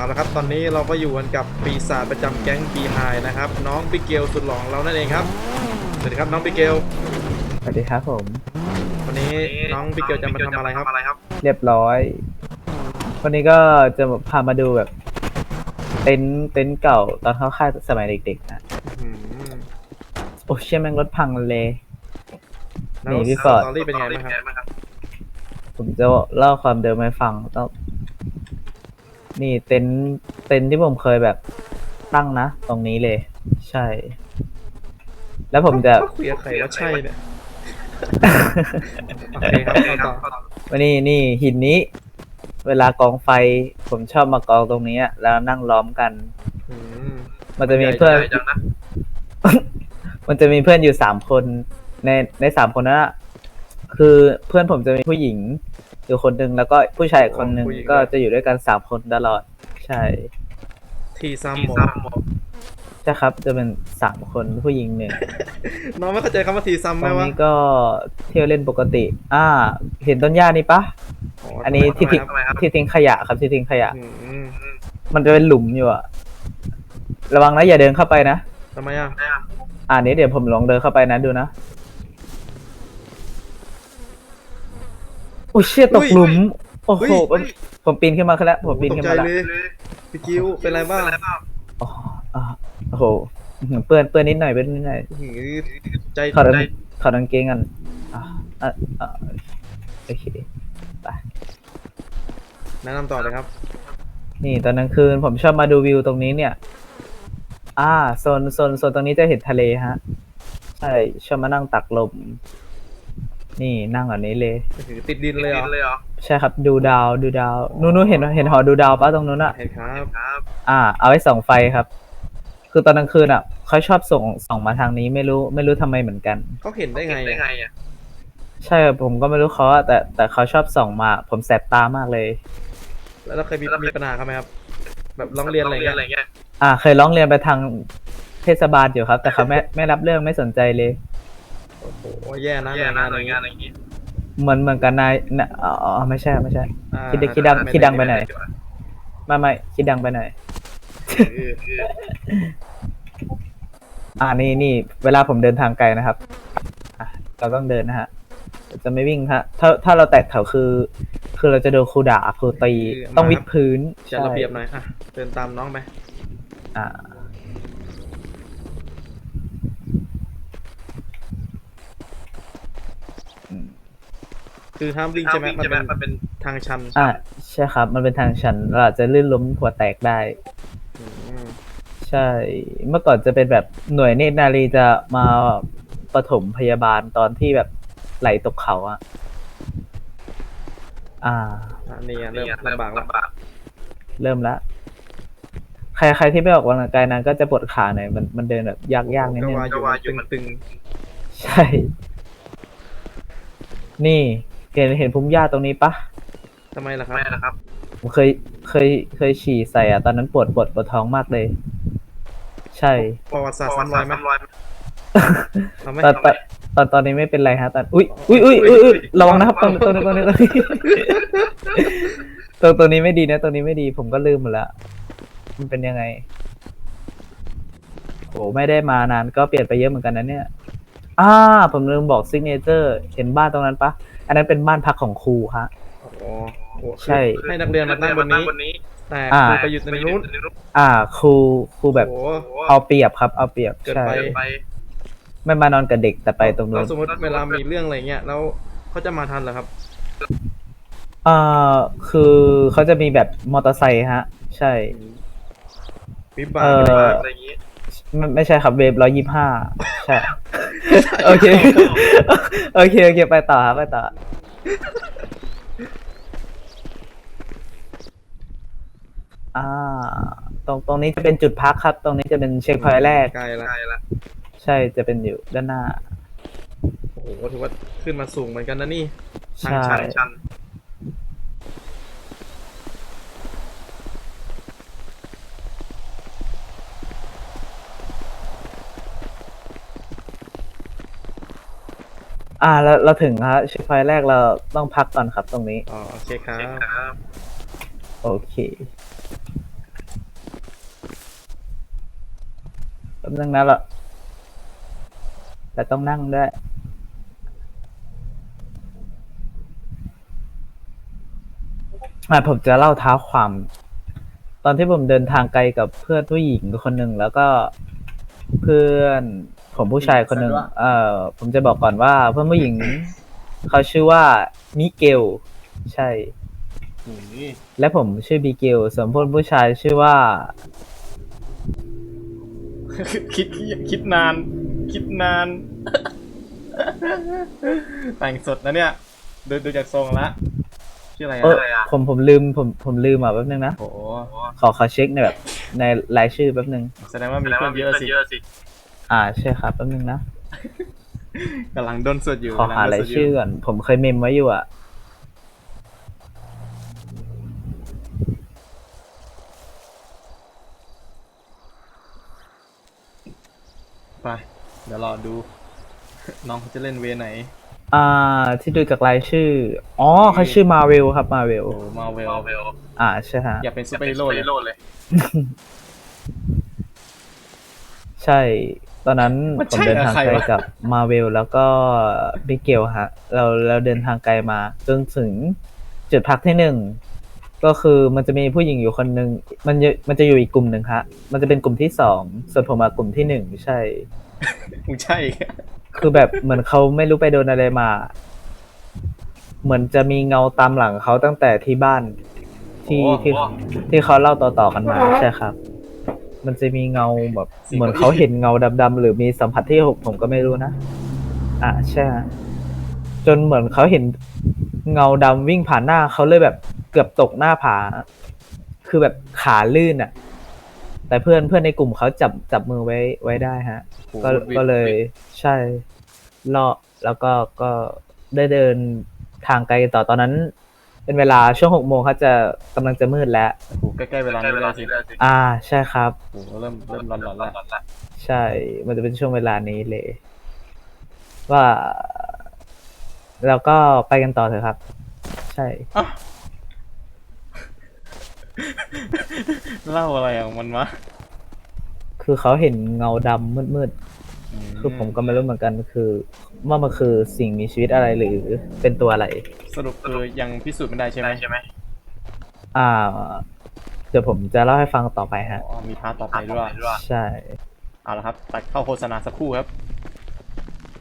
เอาละครับตอนนี้เราก็อยู่กันกับปีศาจประจำแก๊งบีไฮนะครับ น้องปิเกลสุดหล่อของเรานั่นเองครับสวัสดีครับน้องปิเกลสวัสดีครับผม วันนี้น้องปิเกลจะมาทำอะไรครับเรียบร้อย วันนี้ก็จะพามาดูแบบ เต็นท์เต็นท์เก่าตอนเข้าค่ายสมัยเด็กๆนะอืมโอ้เชี่ยแม่งรถพังเลยแล้วนี่พี่สฟอร์ดตอรี่เป็นไงบ้างครับผมจะเล่าความเดิมให้ฟังต้อง นี่เต็นท์เต็นท์ที่ผมเคยแบบตั้งนะ ตรงนี้เลย ใช่ แล้วผมจะ คุยกับใครว่าใช่เนี่ยโอเคครับต่อต่อวันนี้นี่หินนี้ เวลากองไฟผมชอบมากองตรงนี้อะแล้วนั่งล้อมกัน อืมมันจะมีเพื่อนมันจะมีเพื่อนอยู่สามคนในในสามคนนั้นอะคือเพื่อนผมจะมีผู้หญิง อยู่คนหนึ่งแล้วก็ผู้ชายอีกคนหนึ่งก็จะอยู่ด้วยกันสามคนตลอด ใช่ทีซัมหมอใช่ครับจะเป็นสามคนผู้หญิงหนึ่งน้องไม่เข้าใจคำว่าทีซัมตไหมรงวะนี้ก็เที่ยวเล่นปกติ อ่า เห็นต้นหญ้านี่ปะ อันนี้ที่ทิ้งทำไมครับที่ทิ้งขยะครับที่ทิ้งขยะ อืมมันจะเป็นหลุมอยู่อะระวังนะอย่าเดินเข้าไปนะ ทำไมอะอ่านี้เดี๋ยวผมลองเดินเข้าไปนะดูนะ โอ้ยเชี่ยตกหลุม โอ้โหเฮ้ยผมปีนขึ้นมาแล้วผมปีนตกขึ้นใจมาแล้วเลยพี่กิ้วเป็นไรบ้างอ๋ออ่าโอ้โหเปื้อนเปื้อนนิดหน่อยเปื้อนนิดหน่อยหือใจขอดใจขอดกางเกงกันอ่าอ่าอ่าโอเคแนะนำต่อเลยครับ นี่ตอนกลางคืนผมชอบมาดูวิวตรงนี้เนี่ย อ่าโซนโซนโซนตรงนี้จะเห็นทะเลฮะ ใช่ ชอบมานั่งตักลม นี่นั่งแบบนี้เลย ถือติดดินเลยเหรอใช่ครับดูดาวดูดาวนู้นนู้นเห็นเห็นหอดูดาวปะตรงนู้นอะเห็นครับ อ่า เอาไว้ส่องไฟครับ คือตอนกลางคืนอะเขาชอบส่งส่องมาทางนี้ไม่รู้ไม่รู้ทำไมเหมือนกัน เขาเห็นได้ไงอะใช่ครับผมก็ไม่รู้เขาอะแต่แต่เขาชอบส่องมา ผมแสบตามากเลย แล้วเราเคยมีมีปัญหาเขาไหมครับ แบบร้องเรียนอะไรเงี้ยอ่า เคยร้องเรียนไปทางเทศบาลอยู่ครับ แต่เขาไม่ไม่รับเรื่องไม่สนใจเลย โอ้โหแย่นะหน่วยงานหน่วยงานอะไรอย่างงี้เหมือนเหมือนกันนายน่ะอ๋ออ๋อไม่ใช่ไม่ใช่ อ่าคิดคิดดังคิดดังไปหน่อย ไม่ไม่คิดดังไปหน่อยเอออ่านี่นี่เวลาผมเดินทางไกลนะครับอะเราต้องเดินนะฮะจะไม่วิ่งฮะถ้าถ้าเราแตะเขาคือ คือเราจะโดนครูด่าครูตีต้องวิดพื้นจัดระเบียบหน่อยอะเดินตามน้องไป อ่า คือห้ามวิ่งใช่ไหมมันเป็นมันเป็นทางชันอ่าใช่ครับ มันเป็นทางชันเราอาจจะลื่นล้มหัวแตกได้อืมใช่ เมื่อก่อนจะเป็นแบบหน่วยเนตรนารีจะมาปฐมพยาบาลตอนที่แบบไหลตกเขาอะอ่า อะนี่อะเริ่มลำบากแล้วเริ่มละใครใครที่ไม่ออกกำลังกายนานก็จะปวดขาหน่อยมันมันเดินแบบยากยากๆนิดก็นึงว่าอยู่มันตึงใช่ นี่ เห็นเห็นพุ่มหญ้าตรงนี้ปะๆทำไมล่ะครับ ผมเคยเคยเคยฉี่ใส่อะตอนนั้นปวดปวดปวดท้องมากเลย ใช่ ประวัติศาสตร์ซ้ำรอยไหมทำไหมตอนตอนตอนตอนนี้ไม่เป็นไรฮะตอนอุ้ยอุ้ยอุ้ยอุ้ยอุ้ยระวังนะครับตรงตรงนี้ตรงนี้ตรงนี้ตรงตรงนี้ไม่ดีนะตรงนี้ไม่ดีผมก็ลืมหมดละมันเป็นยังไงโอ้ไม่ได้มานานก็เปลี่ยนไปเยอะเหมือนกันนะเนี่ย อ่า ผมลืมบอกซิกเนเจอร์ เห็นบ้านตรงนั้นปะ อันนั้นเป็นบ้านพักของครูฮะ โอ้โหโหใช่ ให้นักเรียนมานั่งบนนี้ แต่อ่าครูไปอยู่ตรงนู้นอ่า ครูครูแบบโอ้โหเอาเปรียบครับ เอาเปรียบเกินใช่ไปไม่มานอนกับเด็กแต่ไปตรงนู้เรานสมมติเวลามีเรื่องอะไรเงี้ยแล้วเขาจะมาทันเหรอครับ อ่าคือเขาจะมีแบบมอเตอร์ไซค์ฮะ ใช่ วิบากเอ่อวิบากอะไรอย่างงี้ ไม่ไม่ใช่ครับเวฟร้อยยี่ห้าใช่ โอเค โอเค โอเค ไปต่อครับไปต่อ อ่า ตรง ตรงนี้จะเป็นจุดพักครับ ตรงนี้จะเป็นเช็คพอยต์แรกไกลละใช่ จะเป็นอยู่ด้านหน้า โอ้โหถือว่าขึ้นมาสูงเหมือนกันนะนี่ทางใช่ ชันชัน อ่าเราเราถึงครับชิฟไฟแรกเราต้องพักก่อนครับตรงนี้ อ๋อโอเคครับ โอเคแป๊บนึงนะเราแต่ต้องนั่งด้วยอ่ผมจะเล่าท้าความ ตอนที่ผมเดินทางไกลกับเพื่อนผู้หญิงคนหนึ่งแล้วก็เพื่อน ผมผู้ชายคนหนึ่งเอ่อผมจะบอกก่อนว่าเพื่อนผู้หญิง เขาชื่อว่ามิเกล ใช่นี่และผมชื่อบิเกลส่วนเพื่อนผู้ชายชื่อว่า คิดคิดนาน คิดนาน แต่งสดนะเนี่ย ดูดูจากทรงละชื่ออะไรเอออะผมผมลืมผมผมลืมอะแป๊บนึงนะ โอ้โหขอขอเช็คในแบบในรายชื่อแป๊บนึงแสดงว่ามีเพื่อนเยอะสิ อ่าใช่ครับแป๊บนึงนะกำลังด้นสดอยู่ขอกำลังหาด้นรายสดชื่อก่อนผมเคยเมมไว้อยู่อะไปเดี๋ยวรอดู น้องเขาจะเล่นเวไหน อ่า ที่ดูจากรายชื่อ อ๋อเขาชื่อมาเวลครับมาเวลโอ้มาเวลอ่าใช่ฮะ อยากเป็นซูเปอร์ฮีโร่เลย ใช่ ตอนนั้นมันผมใช่เดินทางกับใครไกลวะ กับมาเวลแล้วก็บิเกลฮะ เราเราเดินทางไกลมาจนถึงจุดพักที่หนึ่งก็คือมันจะมีผู้หญิงอยู่คนหนึ่งมันจะมันจะอยู่อีกกลุ่มหนึ่งฮะมันจะเป็นกลุ่มที่สองส่วนผมมากลุ่มที่หนึ่งใช่ มึงใช่คือแบบเหมือนเขาไม่รู้ไปโดนอะไรมา เหมือนจะมีเงาตามหลังเขาตั้งแต่ที่บ้านที่โอ้ที่ที่เขาเล่าต่อๆกันมาใช่ครับ มันจะมีเงาแบบสีเหมือนเขาเห็นเงาดำๆหรือมีสัมผัสที่หกผมก็ไม่รู้นะ อะใช่ฮะจนเหมือนเขาเห็นเงาดำวิ่งผ่านหน้าเขาเลยแบบเกือบตกหน้าผา คือแบบขาลื่นอะ แต่เพื่อนเพื่อนในกลุ่มเขาจับจับมือไว้ไว้ได้ฮะโอ้โหก็วิทก็เลยใช่เลาะแล้วก็ก็ได้เดินทางไกลต่อตอนนั้น เป็นเวลาช่วงหกโมงเขาจะกำลังจะมืดแล้ว โอ้โหใกล้ๆเวลานี้แล้วสิอ่าใช่ครับ โอ้โหเริ่มเริ่มร้อนๆแล้วใช่ มันจะเป็นช่วงเวลานี้เลย ว่า แล้วก็ไปกันต่อเถอะครับ ใช่ อะเล่าอะไรของมันวะ คือเขาเห็นเงาดำมืดๆ คือผมก็ไม่รู้เหมือนกันคือว่ามันคือสิ่งมีชีวิตอะไรหรือเป็นตัวอะไร สรุปคือยังพิสูจน์ไม่ได้ใช่ไหมใช่ไหมอ่า เดี๋ยวผมจะเล่าให้ฟังต่อไปฮะ อ๋อมีพาร์ทต่อไปด้วย ใช่ เอาละครับ ตัดเข้าโฆษณาสักครู่ครับ